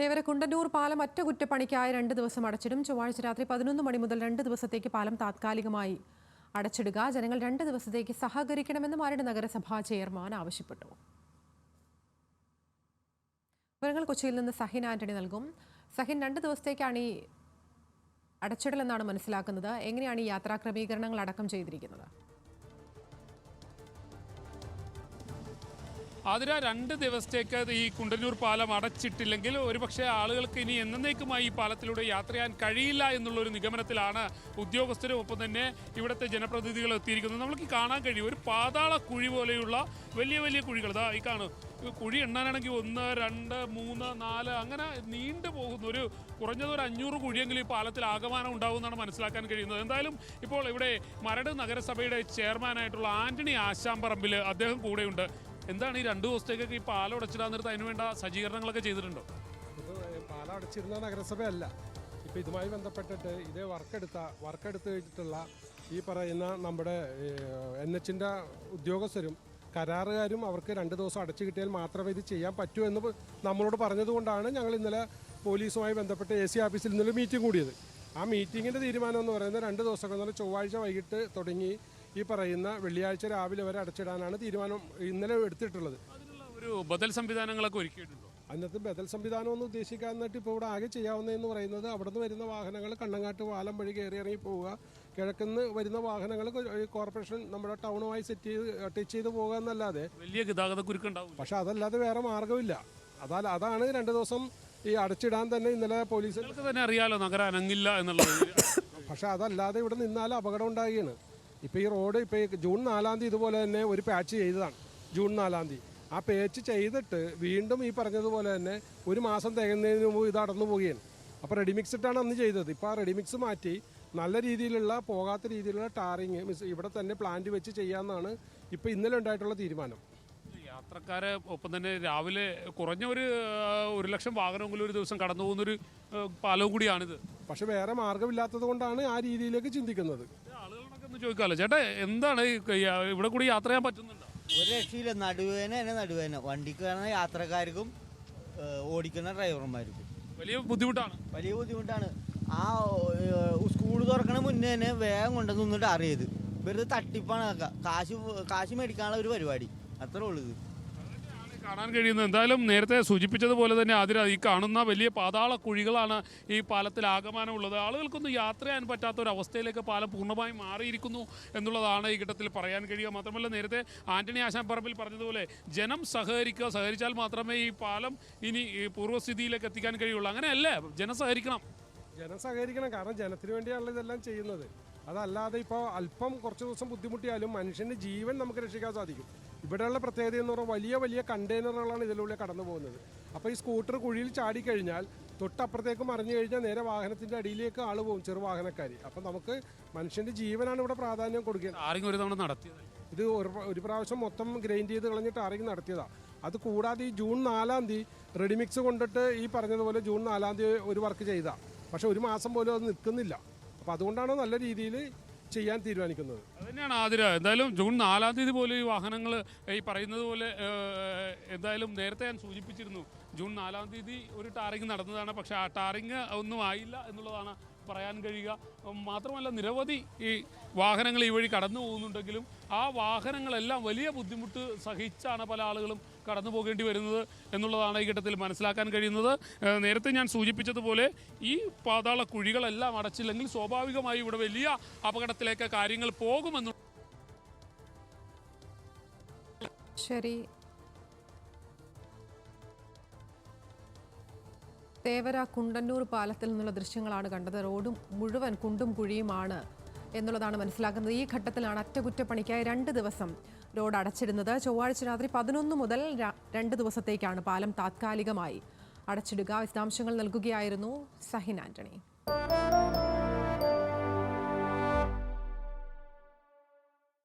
തേവര കുണ്ടന്നൂർ പാലം അറ്റകുറ്റപ്പണിക്കായി രണ്ട് ദിവസം അടച്ചിടും. ചൊവ്വാഴ്ച രാത്രി പതിനൊന്ന് മണി മുതൽ രണ്ട് ദിവസത്തേക്ക് പാലം താത്കാലികമായി അടച്ചിടുക. ജനങ്ങൾ രണ്ട് ദിവസത്തേക്ക് സഹകരിക്കണമെന്ന് മരട് നഗരസഭാ ചെയർമാൻ ആവശ്യപ്പെട്ടു. വിവരങ്ങൾ കൊച്ചിയിൽ നിന്ന് സഹിൻ ആന്റണി നൽകും. സഹിൻ രണ്ട് ദിവസത്തേക്കാണ് ഈ അടച്ചിടലെന്നാണ് മനസ്സിലാക്കുന്നത്. എങ്ങനെയാണ് ഈ യാത്രാ ക്രമീകരണങ്ങൾ അടക്കം ചെയ്തിരിക്കുന്നത്? അതിര രണ്ട് ദിവസത്തേക്ക് ഈ കുണ്ടന്നൂർ പാലം അടച്ചിട്ടില്ലെങ്കിൽ ഒരുപക്ഷെ ആളുകൾക്ക് ഇനി എന്നേക്കുമായി ഈ പാലത്തിലൂടെ യാത്ര ചെയ്യാൻ കഴിയില്ല എന്നുള്ള ഒരു നിഗമനത്തിലാണ് ഉദ്യോഗസ്ഥരും ഒപ്പം തന്നെ ഇവിടുത്തെ ജനപ്രതിനിധികൾ എത്തിയിരിക്കുന്നത്. നമുക്ക് കാണാൻ കഴിയും. ഒരു പാതാള കുഴി പോലെയുള്ള വലിയ വലിയ കുഴികൾ. ഇതാ ഈ കാണും. കുഴി എണ്ണാനാണെങ്കിൽ ഒന്ന് രണ്ട് മൂന്ന് നാല് അങ്ങനെ നീണ്ടു പോകുന്ന ഒരു കുറഞ്ഞത് ഒരു അഞ്ഞൂറ് കുഴിയെങ്കിലും ഈ പാലത്തിൽ ആകമാനം ഉണ്ടാവുമെന്നാണ് മനസ്സിലാക്കാൻ കഴിയുന്നത്. എന്തായാലും ഇപ്പോൾ ഇവിടെ മരട് നഗരസഭയുടെ ചെയർമാനായിട്ടുള്ള ആന്റണി ആശാമ്പറമ്പിൽ അദ്ദേഹം കൂടെയുണ്ട്. എന്താണ് ഈ രണ്ടു ദിവസത്തേക്കൊക്കെ ഈ പാലം അടച്ചിടാൻ നേരത്ത് അതിന് വേണ്ട സജ്ജീകരണങ്ങളൊക്കെ ചെയ്തിട്ടുണ്ടോ? ഇത് പാലം അടച്ചിരുന്ന നഗരസഭയല്ല. ഇപ്പം ഇതുമായി ബന്ധപ്പെട്ടിട്ട് ഇതേ വർക്കെടുത്ത വർക്കെടുത്ത് കഴിഞ്ഞിട്ടുള്ള ഈ പറയുന്ന നമ്മുടെ എൻ എച്ചിന്റെ ഉദ്യോഗസ്ഥരും കരാറുകാരും അവർക്ക് രണ്ട് ദിവസം അടച്ചു കിട്ടിയാൽ മാത്രമേ ഇത് ചെയ്യാൻ പറ്റൂ എന്ന് നമ്മളോട് പറഞ്ഞതുകൊണ്ടാണ് ഞങ്ങൾ ഇന്നലെ പോലീസുമായി ബന്ധപ്പെട്ട് എ സി ഓഫീസിൽ ഇന്നലെ മീറ്റിംഗ് കൂടിയത്. ആ മീറ്റിങ്ങിന്റെ തീരുമാനം എന്ന് പറയുന്നത് രണ്ട് ദിവസമൊക്കെ എന്ന് പറഞ്ഞാൽ ചൊവ്വാഴ്ച വൈകിട്ട് തുടങ്ങി ഈ പറയുന്ന വെള്ളിയാഴ്ച രാവിലെ വരെ അടച്ചിടാനാണ് തീരുമാനം ഇന്നലെ എടുത്തിട്ടുള്ളത്. ഒരു ബദൽ സംവിധാനങ്ങളൊക്കെ ഒരുക്കിയിട്ടുണ്ടോ? അന്നത്തെ ബദൽ സംവിധാനം ഒന്നും ഉദ്ദേശിക്കാൻ എന്നിട്ട് ഇപ്പോൾ ഇവിടെ ആകെ ചെയ്യാവുന്നതെന്ന് പറയുന്നത് അവിടെ നിന്ന് വരുന്ന വാഹനങ്ങൾ കണ്ണങ്ങാട്ട് പാലം വഴി കയറി ഇറങ്ങി പോവുക കിഴക്കുന്ന് വരുന്ന വാഹനങ്ങൾ കോർപ്പറേഷൻ നമ്മുടെ ടൗണുമായി സെറ്റ് ചെയ്ത് ടച്ച് ചെയ്ത് പോകുക എന്നല്ലാതെ വലിയ ഗതാഗത കുരുക്കുണ്ടാവും പക്ഷെ അതല്ലാതെ വേറെ മാർഗമില്ല. അതാ അതാണ് രണ്ട് ദിവസം ഈ അടച്ചിടാൻ തന്നെ ഇന്നലെ പോലീസ് തന്നെ അറിയാലോ നഗരം അനങ്ങില്ല എന്നുള്ളത്. പക്ഷെ അതല്ലാതെ ഇവിടെ നിന്നാൽ അപകടം ഉണ്ടാകുകയാണ് ഇപ്പോൾ ഈ റോഡ് ഇപ്പോൾ ജൂൺ നാലാം തീയതി ഇതുപോലെ തന്നെ ഒരു പാച്ച് ചെയ്തതാണ്. ജൂൺ നാലാം തീയതി. ആ പേച്ച് ചെയ്തിട്ട് വീണ്ടും ഈ പറഞ്ഞതുപോലെ തന്നെ ഒരു മാസം തികയുന്നതിന് മുമ്പ് ഇത് അടന്നു പോവുകയാണ്. അപ്പോൾ റെഡിമിക്സ് ഇട്ടാണ് അന്ന് ചെയ്തത്. ഇപ്പോൾ ആ റെഡിമിക്സ് മാറ്റി നല്ല രീതിയിലുള്ള പോകാത്ത രീതിയിലുള്ള ടാറിങ് മീൻസ് ഇവിടെ തന്നെ പ്ലാന്റ് വെച്ച് ചെയ്യാമെന്നാണ് ഇപ്പോൾ ഇന്നലെ ഉണ്ടായിട്ടുള്ള തീരുമാനം. യാത്രക്കാരെ ഒപ്പം തന്നെ രാവിലെ കുറഞ്ഞ ഒരു ഒരു ലക്ഷം വാഹനമെങ്കിലും ഒരു ദിവസം കടന്നു പോകുന്നൊരു പാലവും കൂടിയാണിത്. പക്ഷേ വേറെ മാർഗമില്ലാത്തത് കൊണ്ടാണ് ആ രീതിയിലേക്ക് ചിന്തിക്കുന്നത്. ഒന്ന് ചോദിക്കാമല്ലോ. ചേട്ടാ എന്താണ് ഈ ഇവിടെ കൂടി യാത്ര ചെയ്യാൻ പറ്റുന്നുണ്ടോ? ഒരു രക്ഷയില്ല. നടുവേന തന്നെ നടുവേന. വണ്ടിക്ക് വരുന്ന യാത്രക്കാർക്കും ഏഹ്, ഓടിക്കുന്ന ഡ്രൈവർമാർക്കും. വലിയ ബുദ്ധിമുട്ടാണ്. വലിയ ബുദ്ധിമുട്ടാണ്. ആ സ്കൂൾ തുറക്കണ മുന്നേ തന്നെ വേഗം കൊണ്ടുവന്ന് നിന്നിട്ട് അറിയത്. വെറുതെ തട്ടിപ്പാണ് അതൊക്കെ. കാശ് കാശ് മേടിക്കാനുള്ള ഒരു പരിപാടി. അത്രേ ഉള്ളൂ ഇത്. കാണാൻ കഴിയുന്നത്. എന്തായാലും നേരത്തെ സൂചിപ്പിച്ചതുപോലെ തന്നെ അതിൽ ഈ കാണുന്ന വലിയ പാതാള കുഴികളാണ് ഈ പാലത്തിൽ ആഗമനമുള്ളത്. ആളുകൾക്കൊന്നും യാത്ര ചെയ്യാൻ പറ്റാത്ത ഒരു അവസ്ഥയിലേക്ക് പാലം പൂർണമായും മാറിയിരിക്കുന്നു എന്നുള്ളതാണ് ഈ ഘട്ടത്തിൽ പറയാൻ കഴിയുക. മാത്രമല്ല നേരത്തെ ആന്റണി ആശാപ്പറമ്പിൽ പറഞ്ഞതുപോലെ ജനം സഹകരിക്കുക സഹകരിച്ചാൽ മാത്രമേ ഈ പാലം ഇനി പൂർവസ്ഥിതിയിലേക്ക് എത്തിക്കാൻ കഴിയുള്ളൂ. അങ്ങനെയല്ലേ? ജനം സഹകരിക്കണം. ജനം സഹകരിക്കണം. കാരണം ജനത്തിന് വേണ്ടിയാണല്ലോ ഇതെല്ലാം ചെയ്യുന്നത്. അതല്ലാതെ ഇപ്പോൾ അല്പം കുറച്ച് ദിവസം ബുദ്ധിമുട്ടിയാലും മനുഷ്യന്റെ ജീവൻ നമുക്ക് രക്ഷിക്കാൻ സാധിക്കും. ഇവിടെയുള്ള പ്രത്യേകത എന്ന് പറഞ്ഞാൽ വലിയ വലിയ കണ്ടെയ്നറുകളാണ് ഇതിലൂടെ കടന്നു പോകുന്നത്. അപ്പോൾ ഈ സ്കൂട്ടർ കുഴിയിൽ ചാടിക്കഴിഞ്ഞാൽ തൊട്ടപ്പുറത്തേക്ക് മറിഞ്ഞു കഴിഞ്ഞാൽ നേരെ വാഹനത്തിന്റെ അടിയിലേക്ക് ആൾ പോകും ചെറു വാഹനക്കാർ അപ്പം നമുക്ക് മനുഷ്യന്റെ ജീവനാണ് ഇവിടെ പ്രാധാന്യം കൊടുക്കുന്നത് ആരെങ്കിലും ഒരു തവണ നടത്തിയത്? ഇത് ഒരു ഒരു പ്രാവശ്യം മൊത്തം ഗ്രൈൻഡ് ചെയ്ത് കളഞ്ഞിട്ട് ആരെങ്കിലും നടത്തിയതാണ് അത് കൂടാതെ ഈ ജൂൺ നാലാം തീയതി റെഡിമിക്സ് കൊണ്ടിട്ട് ഈ പറഞ്ഞതുപോലെ ജൂൺ നാലാം തീയതി ഒരു വർക്ക് ചെയ്താൽ പക്ഷേ ഒരു മാസം പോലും അത് നിൽക്കുന്നില്ല. അപ്പോൾ അതുകൊണ്ടാണ് നല്ല രീതിയിൽ ചെയ്യാൻ തീരുമാനിക്കുന്നത്. അതുതന്നെയാണ് ആതിര. എന്തായാലും ജൂൺ നാലാം തീയതി പോലെ ഈ വാഹനങ്ങൾ ഈ പറയുന്നത് പോലെ എന്തായാലും നേരത്തെ ഞാൻ സൂചിപ്പിച്ചിരുന്നു. ജൂൺ നാലാം തീയതി ഒരു ടാറിങ് നടന്നതാണ്. പക്ഷെ ആ ടാറിങ് ഒന്നും ആയില്ല എന്നുള്ളതാണ് പറയാൻ കഴിയുക. മാത്രമല്ല നിരവധി ഈ വാഹനങ്ങൾ ഈ വഴി കടന്നു പോകുന്നുണ്ടെങ്കിലും ആ വാഹനങ്ങളെല്ലാം വലിയ ബുദ്ധിമുട്ട് സഹിച്ചാണ് പല ആളുകളും കടന്നു പോകേണ്ടി വരുന്നത് എന്നുള്ളതാണ് ഈ ഘട്ടത്തിൽ മനസ്സിലാക്കാൻ കഴിയുന്നത്. നേരത്തെ ഞാൻ സൂചിപ്പിച്ചതുപോലെ ഈ പാതാള കുഴികളെല്ലാം അടച്ചില്ലെങ്കിൽ സ്വാഭാവികമായി ഇവിടെ വലിയ അപകടത്തിലേക്ക് കാര്യങ്ങൾ പോകുമെന്നു ശരി. തേവര കുണ്ടന്നൂർ പാലത്തിൽ നിന്നുള്ള ദൃശ്യങ്ങളാണ് കണ്ടത്. റോഡും മുഴുവൻ കുണ്ടും കുഴിയുമാണ് എന്നുള്ളതാണ് മനസ്സിലാക്കുന്നത്. ഈ ഘട്ടത്തിലാണ് അറ്റകുറ്റപ്പണിക്കായി രണ്ട് ദിവസം റോഡ് അടച്ചിടുന്നത് ചൊവ്വാഴ്ച രാത്രി പതിനൊന്ന് മുതൽ രണ്ട് ദിവസത്തേക്കാണ് പാലം താത്കാലികമായി അടച്ചിടുക. വിശദാംശങ്ങൾ നൽകുകയായിരുന്നു സഹിൻ ആന്റണി.